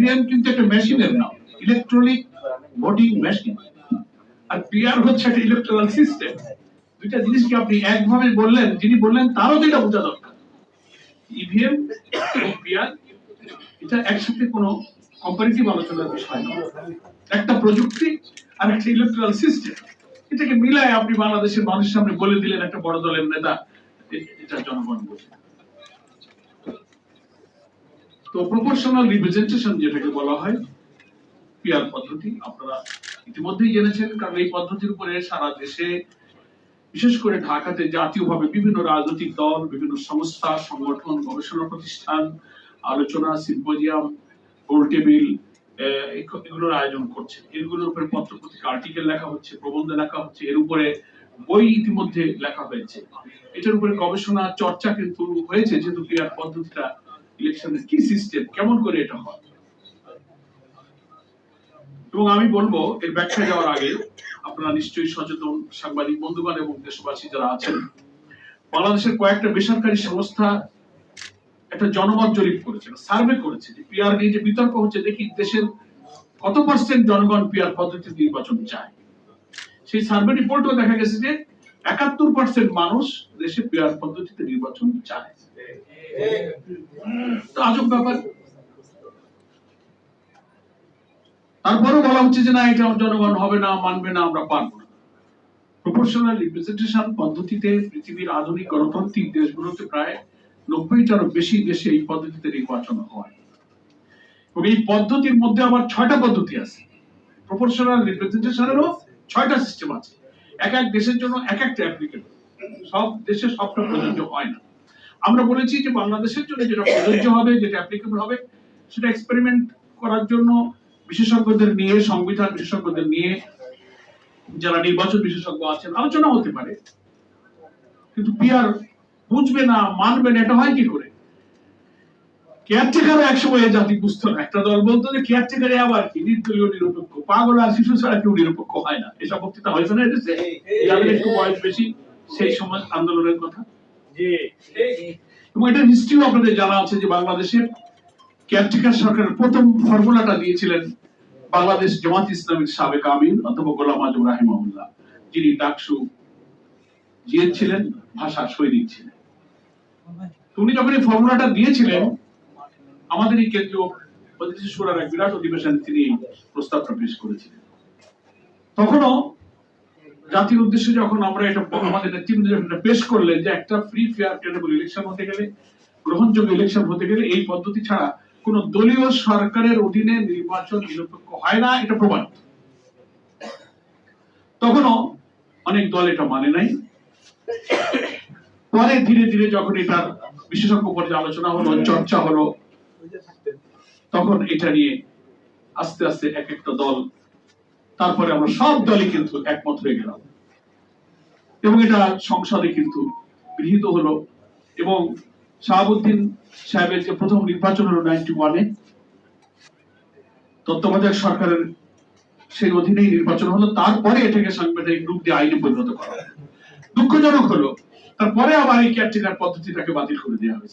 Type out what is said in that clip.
EVM কিন্তু একটা মেশিনের নাম ইলেকট্রনিক ভোটিং মেশিন আর পিআর হচ্ছে একটা ইলেকট্রাল সিস্টেম দুইটা জিনিসকে আপনি একভাবে বললেন, যিনি বললেন তারও তো এটা বোঝা দরকার। ইভিএম এবং পিআর এটা একসাথে কোনো কম্পারেটিভ আলোচনার বিষয় একটা প্রযুক্তি আর একটা ইলেকট্রাল সিস্টেম এটাকে মিলায় আপনি বাংলাদেশের মানুষের সামনে বলে দিলেন একটা বড় দলের নেতা এটা জনগণ বোঝে তো প্রপোর্শনাল রিপ্রেজেন্টেশন যেটাকে বলা হয় পিআর পদ্ধতি, আপনারা ইতিমধ্যেই জেনেছেন, কারণ এই পদ্ধতির উপরে সারা দেশে, বিশেষ করে ঢাকাতে জাতীয়ভাবে বিভিন্ন রাজনৈতিক দল, বিভিন্ন সংস্থা, সংগঠন, গবেষণা প্রতিষ্ঠান, আলোচনা, সিম্পোজিয়াম গোল টেবিল এগুলোর আয়োজন করছে। এগুলোর উপরে পত্র পত্রিকা আর্টিকেল লেখা হচ্ছে, প্রবন্ধ লেখা হচ্ছে, এর উপরে বই ইতিমধ্যে লেখা হয়েছে। এটার উপরে গবেষণা, চর্চা কিন্তু হয়েছে, যেহেতু পিআর পদ্ধতিটা ইলেকশনের কি সিস্টেম কেমন করে এটা হয়? এবং আমি বলব, এর ব্যাখ্যা যাওয়ার আগে আপনারা নিশ্চয়ই সচেতন সাংবাদিক, বন্ধুগণ এবং দেশবাসী যারা আছেন, বাংলাদেশের কয়েকটা বেসরকারি সংস্থা একটা জনমত জরিপ করেছে সার্ভে করেছে যে পিআর নিয়ে যে বিতর্ক হচ্ছে, দেখি দেশের কত পার্সেন্ট জনগণ পিআর পদ্ধতিতে নির্বাচন চায়। সেই সার্ভে রিপোর্টও দেখা গেছে যে একাত্তর পার্সেন্ট মানুষ দেশে পিআর পদ্ধতিতে নির্বাচন চায়। তারপরেও বলা হচ্ছে যে না, এটা জনগণ হবে না, মানবে না, আমরা পারব না। প্রপোর্শনাল রিপ্রেজেন্টেশন পদ্ধতিতে পৃথিবীর আধুনিক গণতান্ত্রিক দেশগুলোতে প্রায় নব্বইটারও বেশি দেশে এই পদ্ধতিতে নির্বাচন হয়। এবং এই পদ্ধতির মধ্যে আবার ছয়টা পদ্ধতি আছে। প্রপোর্শনাল রিপ্রেজেন্টেশনেরও ছয়টা সিস্টেম আছে। এক এক দেশের জন্য এক একটা অ্যাপ্লিকেবল সব দেশে সবটা প্রযোজ্য হয় না। আমরা বলেছি যে বাংলাদেশের জন্য যেটা প্রযোজ্য হবে, যেটা অ্যাপ্লিকেবল হবে, সেটা এক্সপেরিমেন্ট করার জন্য বিশেষজ্ঞদের নিয়ে, সংবিধান বিশেষজ্ঞদের নিয়ে যারা নির্বাচন বিশেষজ্ঞ আছেন, আলোচনা হতে পারে। কিন্তু পিয়ার বুঝবে না, মানবে না, এটা হয় কি করে? কেয়ারটেকারও একসময় জাতি বুঝতো না। একটা দল বলতো যে কেয়ারটেকারে আবার কি? নির্দলীয়, নিরপেক্ষ। পাগল আর শিশু ছাড়া কেউ নিরপেক্ষ হয় না। এসব বক্তৃতা হয়েছে না এটা একটু বয়স বেশি, সেই সময় আন্দোলনের কথা। এবং এটা হিস্ট্রিও আপনাদের জানা আছে যে বাংলাদেশের কেয়ারটেকার সরকারের প্রথম ফর্মুলাটা দিয়েছিলেন বাংলাদেশ ইসলামের সাবেক আমির অথবা গোলাম আজম রাহিমাহুল্লাহ। যিনি ডাকসু ভাষা সৈনিক ছিলেন। উনি যখন এই ফর্মুলাটা দিয়েছিলেন, আমাদের এই কেন্দ্রীয় সুরার এক বিরাট অধিবেশনে তিনি প্রস্তাবটা পেশ করেছিলেন। তখনও জাতির উদ্দেশ্যে যখন আমরা এটা আমাদের নেতৃবৃন্দ যখন পেশ করলেন যে একটা ফ্রি ফেয়ার ক্রেডিবল ইলেকশন হতে গেলে, গ্রহণযোগ্য ইলেকশন হতে গেলে এই পদ্ধতি ছাড়া কোন দলীয় সরকারের অধীনে নির্বাচন নিরপেক্ষ হয় না, এটা প্রমাণিত তখনও অনেক দল এটা মানে নাই। পরে ধীরে ধীরে যখন এটার বিশেষজ্ঞ পর্যায়ে আলোচনা হলো, চর্চা হলো, তখন এটা নিয়ে আস্তে আস্তে এক একটা দল তারপরে আমরা সব দলই কিন্তু একমত হয়ে গেলাম। এবং এটা সংসদে কিন্তু গৃহীত হলো এবং শাহাবুদ্দিন সাহেবের যে প্রথম নির্বাচন হলো নাইনটি ওয়ানে তত্ত্বাবধায়ক সরকারের সেই অধীনেই নির্বাচন হলো। তারপরে এটাকে সাংবিধানিক রূপ দিয়ে আইনে পরিণত করা। দুঃখজনক হলো, তারপরে আবার এই কেয়ারটেকার পদ্ধতিটাকে বাতিল করে দেওয়া হয়েছে।